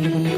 algo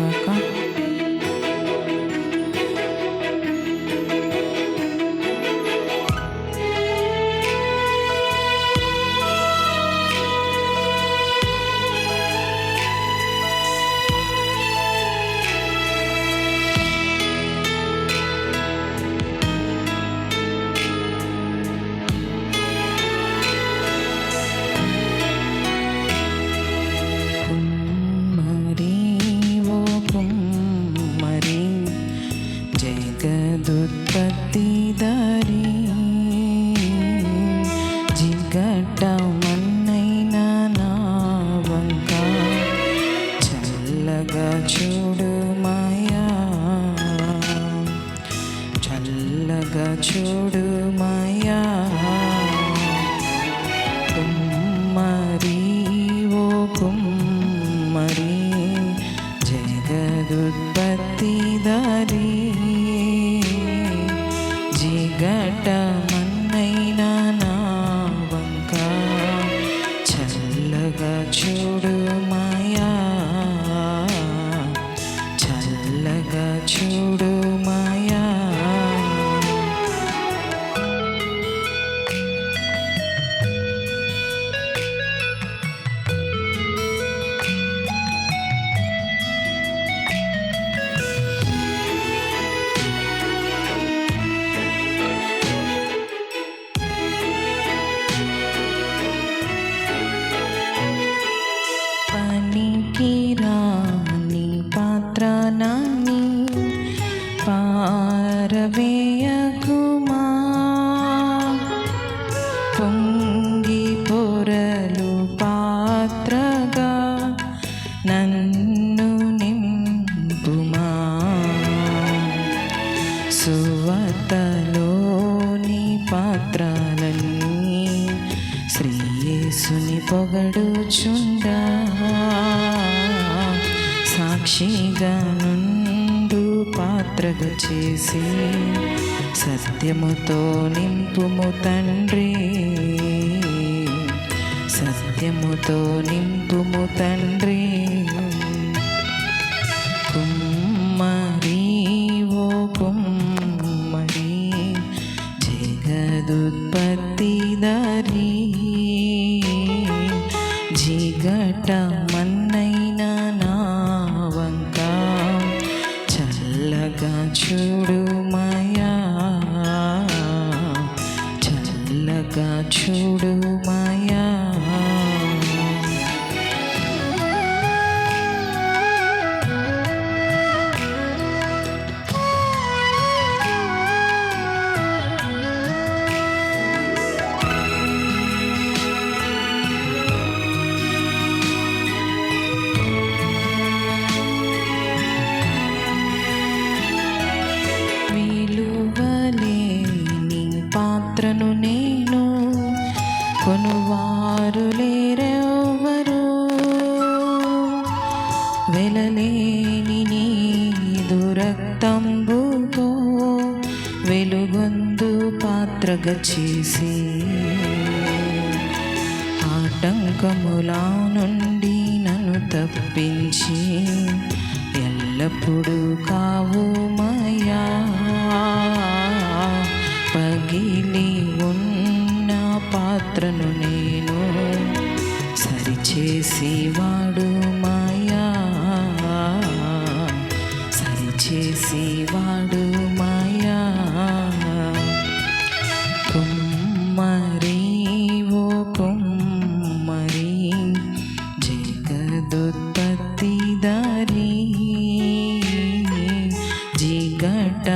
చల్లగా చూడు మాయా. కుమ్మరి ఓ కుమ్మరి జగదుత్పత్తి దారి జిగట మన్నైన నా వంక చల్లగా చూడు మాయా. చల్లగా చూడు యేసుని పొగడుచుండా. సాక్షిగా నుండు పాత్రగా చేసి సత్యముతో నింపుము తండ్రి. సత్యముతో నింపుము తండ్రి. చల్లగా చూడు మాయా. చల్లగా చూడు పాత్రగా చేసి ఆటంకములా నుండి నన్ను తప్పించి ఎల్లప్పుడూ కావు మయా. పగిలి ఉన్న పాత్రను జిగట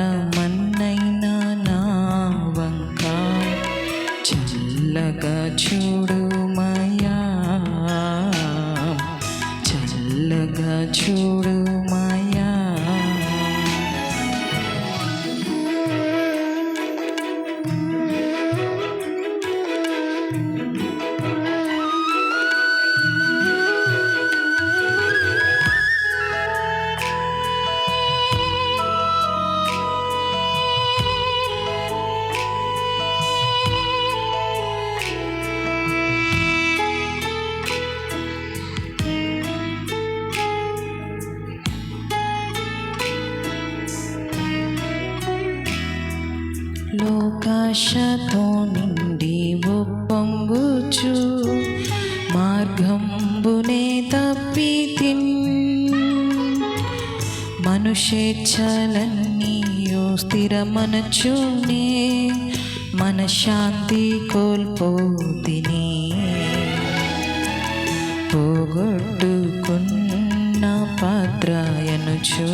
ఆకాశతో నిండి ఒప్పొంగుచు మార్గంబునే తప్పి తిన్. మనుషేచ్ఛలన్నీయు స్థిరమనచునే మన శాంతి కోల్పోతిని. పోగొట్టుకున్న పాత్రయనుచు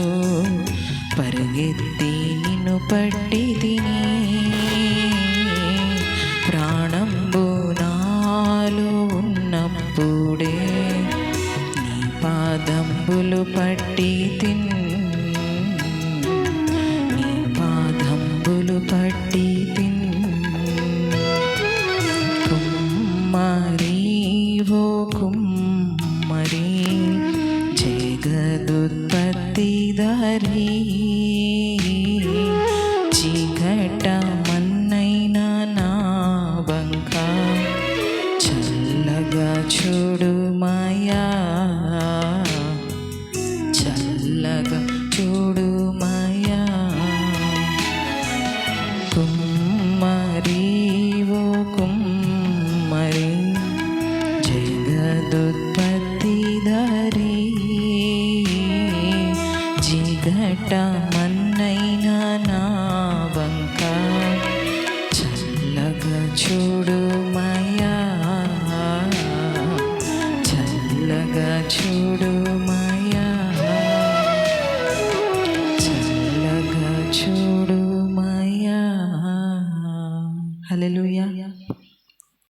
పరిగెత్తి నిన్ను పట్టి తిని. పాదంబులు పట్టి తిన్ కుమ్మరి ఓ కుమ్మరి జగదుత్పత్తిదారి. చీకట మన్నైన నా వంక చల్లగా చూడు మాయా. చల్లగా చూడు జిగట మన్నైనా నా వంక. చల్లగా చూడు మాయా. చల్లగా చూడు